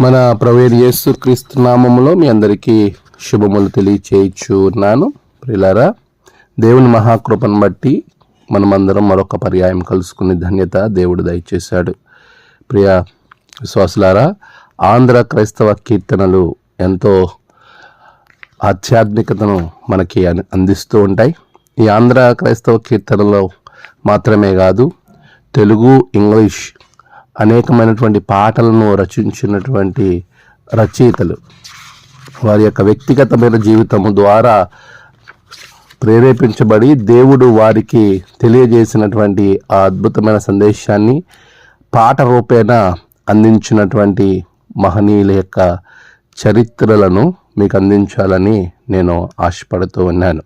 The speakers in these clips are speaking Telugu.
మన ప్రవేర్ యేసు క్రీస్తు నామములో మీ అందరికీ శుభములు తెలియచేయచ్చు ఉన్నాను ప్రిలారా దేవుని మహాకృపను బట్టి మనమందరం మరొక పర్యాయం కలుసుకునే ధన్యత దేవుడు దయచేశాడు. ప్రియ విశ్వాసులారా ఆంధ్ర క్రైస్తవ కీర్తనలు ఎంతో ఆధ్యాత్మికతను మనకి అందిస్తూ ఉంటాయి. ఈ ఆంధ్ర క్రైస్తవ కీర్తనలో మాత్రమే కాదు తెలుగు ఇంగ్లీష్ అనేకమైనటువంటి పాటలను రచించినటువంటి రచయితలు. వారి యొక్క వ్యక్తిగతమైన జీవితము ద్వారా ప్రేరేపించబడి దేవుడు వారికి తెలియజేసినటువంటి ఆ అద్భుతమైన సందేశాన్ని పాట రూపేణ అందించినటువంటి మహనీయుల యొక్క చరిత్రలను మీకు అందించాలని నేను ఆశపడుతూ ఉన్నాను.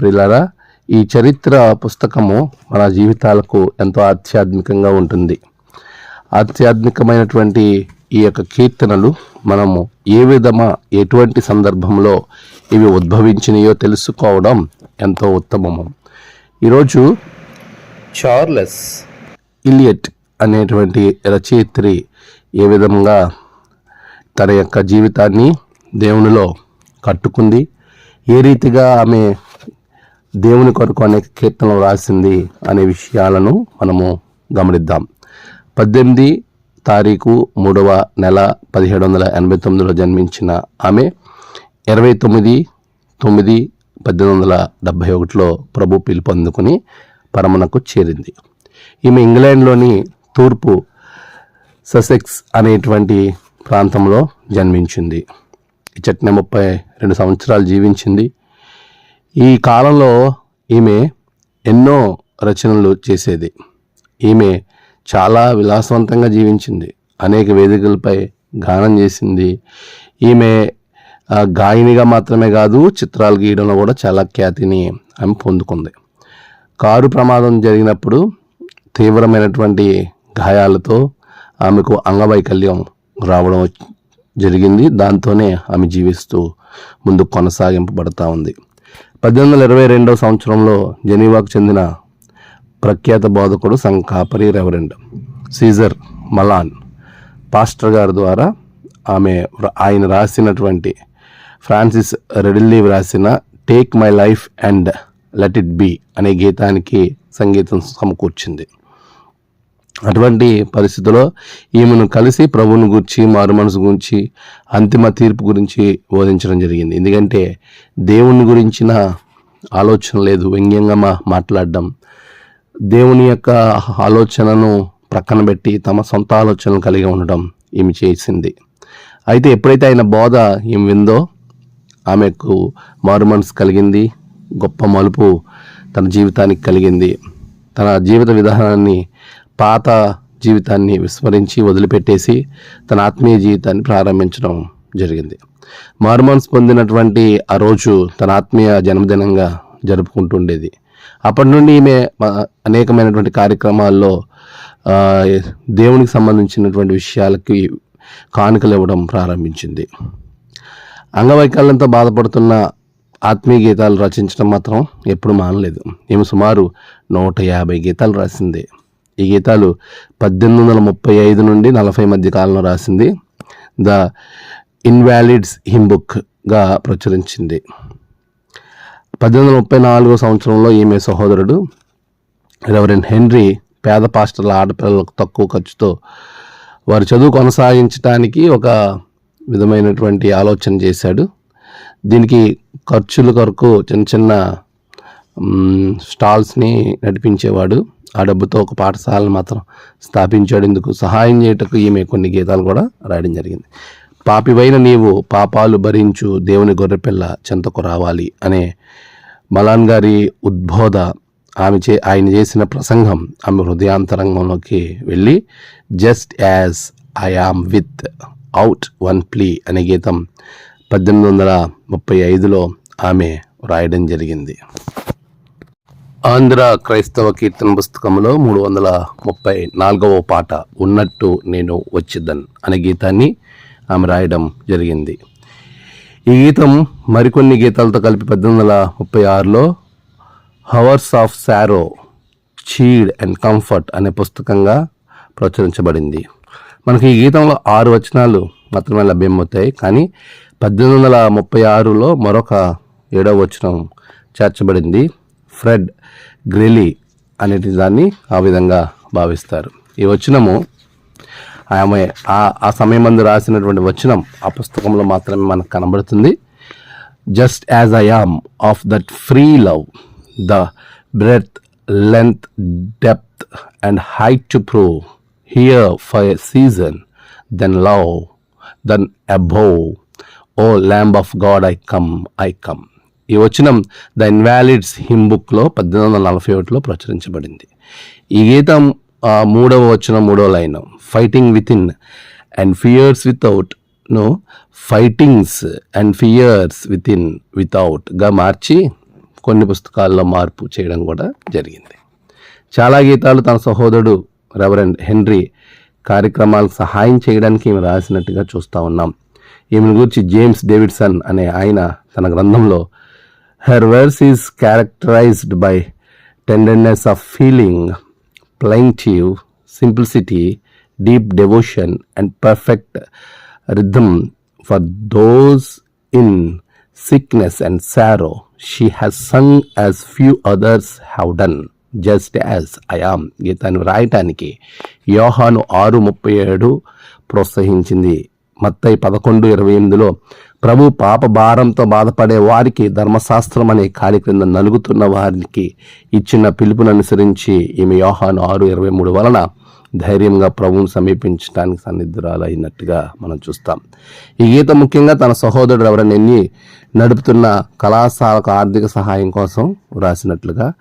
ప్రిలారా ఈ చరిత్ర పుస్తకము మన జీవితాలకు ఎంతో ఆధ్యాత్మికంగా ఉంటుంది. ఆధ్యాత్మికమైనటువంటి ఈ యొక్క కీర్తనలు మనము ఏ విధమా ఎటువంటి సందర్భంలో ఇవి ఉద్భవించినాయో తెలుసుకోవడం ఎంతో ఉత్తమము. ఈరోజు చార్లెస్ ఇలియట్ అనేటువంటి రచయిత్రి ఏ విధంగా తన యొక్క జీవితాన్ని దేవునిలో కట్టుకుంది ఏ రీతిగా ఆమె దేవుని కొరకు అనేక కీర్తనలు రాసింది అనే విషయాలను మనము గమనిద్దాం. పద్దెనిమిది తారీఖు మూడవ నెల పదిహేడు వందల ఎనభై తొమ్మిదిలో జన్మించిన ఆమె ఇరవై తొమ్మిది తొమ్మిది పద్దెనిమిది వందల డెబ్భై ఒకటిలో ప్రభు పిలుపు అందుకుని పరమనకు చేరింది. ఈమె ఇంగ్లాండ్లోని తూర్పు ససెక్స్ అనేటువంటి ప్రాంతంలో జన్మించింది. ఇచ్చట్నే ముప్పై రెండు సంవత్సరాలు జీవించింది. ఈ కాలంలో ఈమె ఎన్నో రచనలు చేసేది. ఈమె చాలా విలాసవంతంగా జీవించింది. అనేక వేదికలపై గానం చేసింది. ఈమె గాయనిగా మాత్రమే కాదు చిత్రాలు గీయడంలో కూడా చాలా ఖ్యాతిని ఆమె పొందుకుంది. కారు ప్రమాదం జరిగినప్పుడు తీవ్రమైనటువంటి గాయాలతో ఆమెకు అంగవైకల్యం రావడం జరిగింది. దాంతోనే ఆమె జీవిస్తూ ముందుకు కొనసాగింపబడతా ఉంది. పద్దెనిమిది వందల ఇరవై రెండవ సంవత్సరంలో జెనీవాకు చెందిన ప్రఖ్యాత బోధకుడు సంఘ కాపరి రెవరెండ్ సీజర్ మలాన్ పాస్టర్ గారి ద్వారా ఆమె ఆయన రాసినటువంటి ఫ్రాన్సిస్ రెడిల్లీ వ్రాసిన take my life and let it be అనే గీతానికి సంగీతం సమకూర్చింది. అటువంటి పరిస్థితిలో ఈమెను కలిసి ప్రభువుని గురించి మారు మనసు గురించి అంతిమ తీర్పు గురించి బోధించడం జరిగింది. ఎందుకంటే దేవుని గురించిన ఆలోచన లేదు. వ్యంగ్యంగా మా మాట్లాడడం దేవుని యొక్క ఆలోచనను ప్రక్కన పెట్టి తమ సొంత ఆలోచనలు కలిగి ఉండడం ఈమె చేసింది. అయితే ఎప్పుడైతే ఆయన బోధ ఈమె విందో ఆమెకు మారు మనసు కలిగింది గొప్ప మలుపు తన జీవితానికి కలిగింది. తన జీవిత విధానాన్ని పాత జీవితాన్ని విస్మరించి వదిలిపెట్టేసి తన ఆత్మీయ జీవితాన్ని ప్రారంభించడం జరిగింది. మారుమనసు పొందినటువంటి ఆ రోజు తన ఆత్మీయ జన్మదినంగా జరుపుకుంటుండేది. అప్పటి నుండి ఈమె అనేకమైనటువంటి కార్యక్రమాల్లో దేవునికి సంబంధించినటువంటి విషయాలకి కానుకలు ఇవ్వడం ప్రారంభించింది. అంగవైకల్యంతో బాధపడుతున్న ఆత్మీయ గీతాలు రచించడం మాత్రం ఎప్పుడు మానలేదు. ఈమె సుమారు నూట యాభై గీతాలు రాసింది. ఈ గీతాలు పద్దెనిమిది వందల ముప్పై ఐదు నుండి నలభై మధ్య కాలంలో రాసింది. ద ఇన్వాలిడ్స్ హిమ్ బుక్గా ప్రచురించింది. పద్దెనిమిది వందల ముప్పై నాలుగో సంవత్సరంలో ఈమె సహోదరుడు రెవరెన్ హెన్రీ పేద పాస్టర్ల ఆడపిల్లలకు తక్కువ ఖర్చుతో వారి చదువు కొనసాగించడానికి ఒక విధమైనటువంటి ఆలోచన చేశాడు. దీనికి ఖర్చుల కొరకు చిన్న చిన్న స్టాల్స్ని నడిపించేవాడు. ఆ డబ్బుతో ఒక పాఠశాలను మాత్రం స్థాపించాడు. ఇందుకు సహాయం చేయటకు ఈమె కొన్ని గీతాలు కూడా రాయడం జరిగింది. పాపివైన నీవు పాపాలు భరించు దేవుని గొర్రెపిల్ల చెంతకు రావాలి అనే మలాన్ గారి ఉద్బోధ ఆమె చే ఆయన చేసిన ప్రసంగం ఆమె హృదయాంతరంగంలోకి వెళ్ళి just as I am without one plea అనే గీతం పద్దెనిమిది వందల ముప్పై ఐదులో ఆమె రాయడం జరిగింది. ఆంధ్ర క్రైస్తవ కీర్తన పుస్తకంలో మూడు వందల ముప్పై నాలుగవ పాట ఉన్నట్టు నేను వచ్చిద్దన్ అనే గీతాన్ని ఆమె రాయడం జరిగింది. ఈ గీతం మరికొన్ని గీతాలతో కలిపి పద్దెనిమిది వందల ముప్పై ఆరులో hours of sorrow cheered and comfort అనే పుస్తకంగా ప్రచురించబడింది. మనకి ఈ గీతంలో ఆరు వచనాలు మాత్రమే లభ్యమవుతాయి కానీ పద్దెనిమిది వందల ముప్పై ఆరులో మరొక ఏడవ వచనం చేర్చబడింది. ఫ్రెడ్ గ్రెలీ అనే దాన్ని ఆ విధంగా భావిస్తారు. ఈ వచనము ఆమె ఆ ఆ సమయమందు రాసినటువంటి వచనం ఆ పుస్తకంలో మాత్రమే మనకు కనబడుతుంది. Just as I am of that free love the breadth length depth and height to prove here for a season then love then above O lamb of God I come I come ఈ వచనం ద ఇన్వాలిడ్స్ హిమ్ బుక్లో పద్దెనిమిది వందల నలభై ఒకటిలో ప్రచురించబడింది. ఈ గీతం మూడవ వచ్చిన మూడవ line. Fighting within and fears వితౌట్ను fightings and fears within వితౌట్గా మార్చి కొన్ని పుస్తకాల్లో మార్పు చేయడం కూడా జరిగింది. చాలా గీతాలు తన సహోదరుడు రెవరెండ్ హెన్రీ కార్యక్రమాలకు సహాయం చేయడానికి ఈమె రాసినట్టుగా చూస్తూ ఉన్నాం. ఈమెను గురించి జేమ్స్ డేవిడ్సన్ అనే ఆయన తన గ్రంథంలో her verse is characterised by tenderness of feeling plaintive simplicity deep devotion and perfect rhythm for those in sickness and sorrow. She has sung as few others have done just as I am గీతాన్ని వ్రాయటానికి యోహాను ఆరు ముప్పై ఏడు ప్రోత్సహించింది. మత్తై పదకొండు ఇరవై ఎనిమిదిలో ప్రభు పాప భారంతో బాధపడే వారికి ధర్మశాస్త్రం అనే కాలి క్రింద నలుగుతున్న వారికి ఇచ్చిన పిలుపును అనుసరించి ఈమె యోహాను ఆరు ఇరవై మూడు వలన ధైర్యంగా ప్రభువును సమీపించడానికి సన్నిధురాలైనట్టుగా మనం చూస్తాం. ఈ గీత ముఖ్యంగా తన సహోదరుడు ఎవరైనా ఎన్ని నడుపుతున్న కళాశాలకు ఆర్థిక సహాయం కోసం వ్రాసినట్లుగా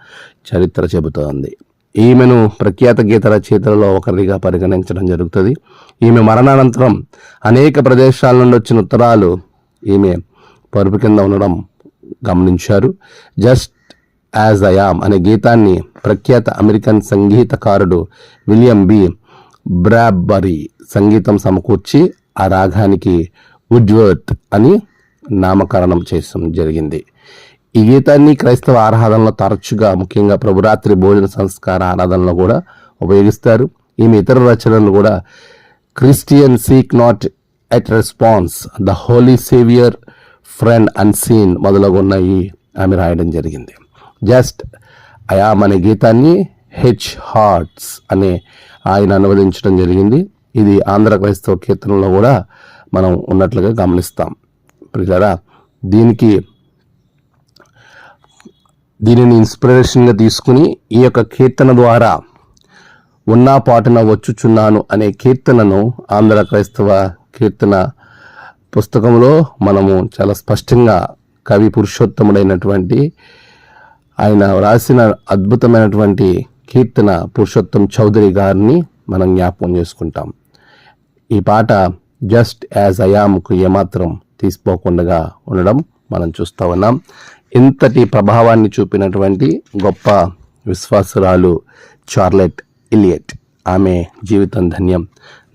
చరిత్ర చెబుతోంది. ఈమెను ప్రఖ్యాత గీత రచయితలలో ఒకరిగా పరిగణించడం జరుగుతుంది. ఈమె మరణానంతరం అనేక ప్రదేశాల నుండి వచ్చిన ఉత్తరాలు ఈమె పరుపు కింద ఉండడం గమనించారు. జస్ట్ యాజ్ అయామ్ అనే గీతాన్ని ప్రఖ్యాత అమెరికన్ సంగీతకారుడు విలియం బి. బ్రాబరీ సంగీతం సమకూర్చి ఆ రాగానికి ఉడ్వర్త్ అని నామకరణం చేయడం జరిగింది. ఈ గీతాన్ని క్రైస్తవ ఆరాధనలో తరచుగా ముఖ్యంగా ప్రభురాత్రి భోజన సంస్కార ఆరాధనలో కూడా ఉపయోగిస్తారు. ఈమె ఇతర రచనలు కూడా Christian seek not yet repose the holy saviour friend unseen మొదలగున్నాయి ఆమె రాయడం జరిగింది. జస్ట్ అయామ్ అనే గీతాన్ని హెచ్ హార్ట్స్ అనే ఆయన అనువదించడం జరిగింది. ఇది ఆంధ్ర క్రైస్తవ కీర్తనలో కూడా మనం ఉన్నట్లుగా గమనిస్తాం. ప్రియులరా దీనికి దీనిని ఇన్స్పిరేషన్గా తీసుకుని ఈ యొక్క కీర్తన ద్వారా ఉన్నా పాటున వచ్చుచున్నాను అనే కీర్తనను ఆంధ్ర క్రైస్తవ కీర్తన పుస్తకంలో మనము చాలా స్పష్టంగా కవి పురుషోత్తముడైనటువంటి ఆయన వ్రాసిన అద్భుతమైనటువంటి కీర్తన పురుషోత్తం చౌదరి గారిని మనం జ్ఞాపకం చేసుకుంటాం. ఈ పాట జస్ట్ యాజ్ అయామ్కు ఏమాత్రం తీసిపోకుండా ఉండడం మనం చూస్తూ ఉన్నాం. ఇంతటి ప్రభావాన్ని చూపినటువంటి గొప్ప విశ్వాసురాలు చార్లెట్ ఇలియట్. ఆమె జీవితం ధన్యం.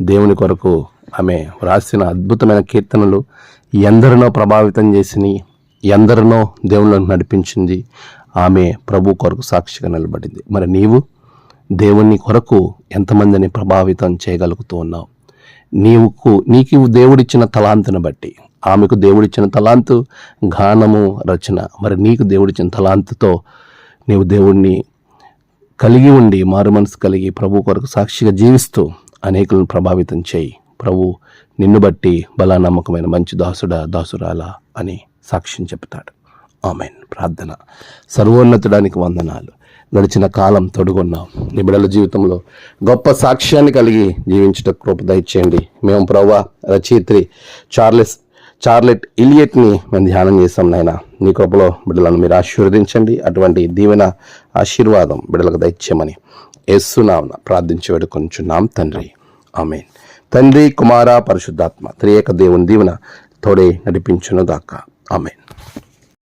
దేవుని కొరకు ఆమె వ్రాసిన అద్భుతమైన కీర్తనలు ఎందరినో ప్రభావితం చేసినాయి ఎందరినో దేవుళ్ళను నడిపించింది ఆమె ప్రభు కొరకు సాక్షిగా నిలబడింది. మరి నీవు దేవుని కొరకు ఎంతమందిని ప్రభావితం చేయగలుగుతూ ఉన్నావు? నీవుకు నీకు దేవుడిచ్చిన తలాంతును బట్టి ఆమెకు దేవుడిచ్చిన తలాంతు గానము రచన. మరి నీకు దేవుడిచ్చిన తలాంతుతో నీవు దేవుణ్ణి కలిగి ఉండి మారు మనసు కలిగి ప్రభు కొరకు సాక్షిగా జీవిస్తూ అనేకులను ప్రభావితం చేయి. ప్రభు నిన్ను బట్టి బలా నమ్మకమైన మంచి దాసుడా దాసురాలా అని సాక్ష్యం చెప్తాడు ఆమెన్. ప్రార్థన. సర్వోన్నతుడానికి వందనాలు. గడిచిన కాలం తొడుగున్నాం. నిబిడల బిడ్డల జీవితంలో గొప్ప సాక్ష్యాన్ని కలిగి జీవించట కృప దయచేయండి. మేము ప్రవ్వా రచయిత్రి చార్లెస్ చార్లెట్ ఇలియట్ని మేము ధ్యానం చేసాం నాయన. నీ కృపలో బిడ్డలను మీరు ఆశీర్వదించండి. అటువంటి దీవెన ఆశీర్వాదం బిడ్డలకు దయచేయమని ఎస్సునామన ప్రార్థించి వేడుకొంచున్నాం తండ్రి. ఆమెన్. తండ్రి కుమార పరిశుద్ధాత్మ త్రియేక దేవుని దీవెన తోడే నడిపించును గాక ఆమెన్.